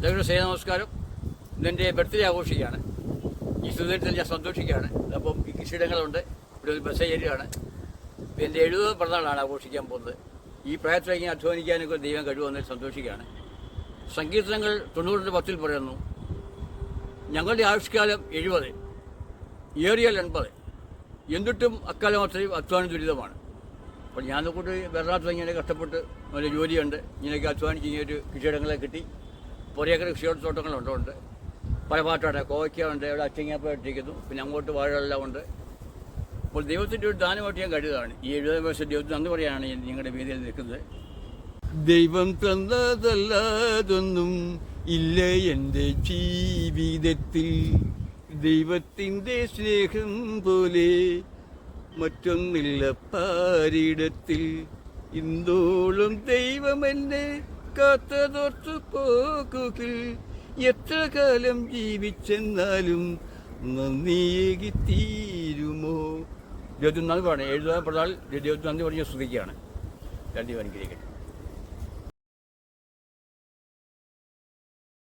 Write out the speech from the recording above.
എല്ലാവരും സ്നേഹ നമസ്കാരം. ഇതെന്റെ ബർത്ത്ഡേ ആഘോഷിക്കുകയാണ്. ഈ സുദിനത്തിൽ ഞാൻ സന്തോഷിക്കുകയാണ്. അപ്പം ഈ കൃഷിയിടങ്ങളുണ്ട് ഇവിടെ ഒരു ബസ് ഏരിയയാണ് എന്റെ എഴുപത് പിറന്നാളാണ് ആഘോഷിക്കാൻ പോകുന്നത്. ഈ പ്രായത്തിലേക്ക് അധ്വാനിക്കാനൊക്കെ ദൈവം കഴിവെന്നതിൽ സന്തോഷിക്കുകയാണ്. സങ്കീർത്തനങ്ങൾ തൊണ്ണൂറിന്റെ പത്തിൽ പറയുന്നു ഞങ്ങളുടെ ആയുഷ്കാലം എഴുപത് ഏറിയാൽ എൺപത്. എന്നിട്ടും അക്കാലം അത്രയും അധ്വാനം ദുരിതമാണ്. അപ്പോൾ കൂട്ട് വെറുതെ ഇങ്ങനെ കഷ്ടപ്പെട്ട് നല്ല ജോലിയുണ്ട്. ഇങ്ങനെയൊക്കെ അധ്വാനിച്ച് ഇങ്ങനെ ഒരു കൃഷിയിടങ്ങളെ കിട്ടി. പുറയേക്കർ കൃഷിയോട്ടത്തോട്ടങ്ങളുണ്ട് ഉണ്ട് പല പാട്ടുണ്ട് കോവയ്ക്ക ഉണ്ട് ഇവിടെ അച്ചങ്ങാപ്പ ഇട്ടിരിക്കുന്നു പിന്നെ അങ്ങോട്ട് വാഴകളെല്ലാം ഉണ്ട്. അപ്പോൾ ദൈവത്തിന്റെ ഒരു ദാനമായിട്ട് ഞാൻ കരുതാണ് ഈ എഴുപത് വർഷം ദൈവത്തിന് നന്ദി പറയാണ് നിങ്ങളുടെ വീതിയിൽ നിൽക്കുന്നത്. ദൈവം തന്നതല്ലാതൊന്നും ഇല്ല എന്റെ ജീവിതത്തിൽ. ദൈവത്തിന്റെ സ്നേഹം പോലെ മറ്റൊന്നില്ല പാരിടത്തിൽ. ഇന്തോളും ദൈവം എന്നെ കാത്തതോർത്തു പോകുകിൽ എത്ര കാലം ജീവിച്ചെന്നാലും നന്ദിയേകി തീരുമോ ഇരുപത്തിയൊന്നാം പറഞ്ഞു എഴുതാൻ പറഞ്ഞാൽ ദൈവത്തിന് പറഞ്ഞ ശ്രുതിക്കാണ് രണ്ടു അനുഗ്രഹിക്കട്ടെ